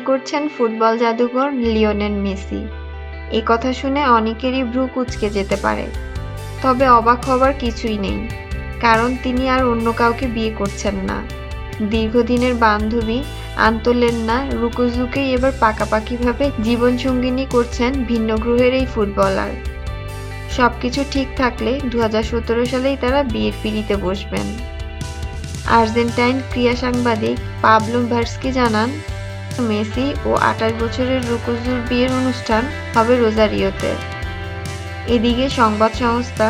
করছেন ফুটবল জাদুঘর Lionel Messi. এ কথা শুনে অনেকেরই ভ্রু কুচকে যেতে পারে। তবে অবাক হবার কিছুই নেই, কারণ তিনি আর অন্য কাউকে বিয়ে করছেন না। দীর্ঘদিনের বান্ধবী আন্তোলেন্না রুকুজুকেই এবার পাকাপাকিভাবে জীবনসঙ্গিনী করছেন ভিন্ন গ্রহের এই ফুটবলার। সব কিছু ঠিক থাকলে দু হাজার সতেরো সালেই তারা বিয়ের পিড়িতে বসবেন। আর্জেন্টাইন ক্রীড়া সাংবাদিক পাবলো ভার্সকি জানান মেসি ও আঠাশ বছরের রুকুজুর বিয়ের অনুষ্ঠান হবে রোজারিওতে। এদিকে সংবাদ সংস্থা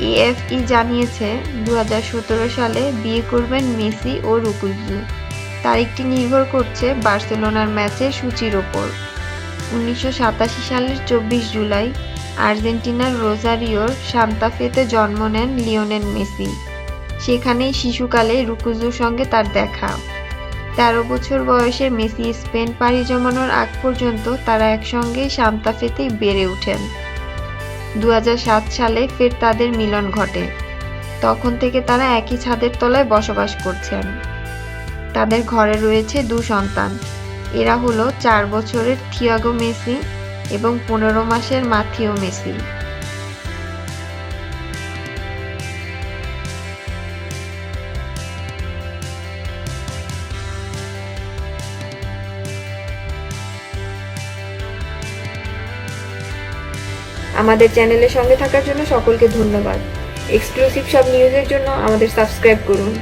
এএফই জানিয়েছে দু হাজার সতেরো সালে বিয়ে করবেন মেসি ও রুকুজু। তারিখটি নির্ভর করছে বার্সেলোনার ম্যাচের সূচির ওপর। উনিশশো সাতাশি সালের চব্বিশ জুলাই আর্জেন্টিনার রোজারিওর সান্তাফেতে জন্ম নেন লিওনেল মেসি। সেখানেই শিশুকালে রুকুজুর সঙ্গে তার দেখা। তেরো বছর বয়সে মেসি স্পেন পাড়ি জমানোর আগ পর্যন্ত তারা একসঙ্গেই সান্তাফেতেই বেড়ে ওঠেন। দু হাজার সাত সালে ফের তাদের মিলন ঘটে। তখন থেকে তারা একই ছাদের তলায় বসবাস করছেন। তাদের ঘরে রয়েছে দু সন্তান। এরা হলো চার বছরের থিয়াগো মেসি এবং পনেরো মাসের মাথিও মেসি। আমাদের চ্যানেলের সঙ্গে থাকার জন্য সকলকে ধন্যবাদ। এক্সক্লুসিভ সব নিউজের জন্য আমাদের সাবস্ক্রাইব করুন।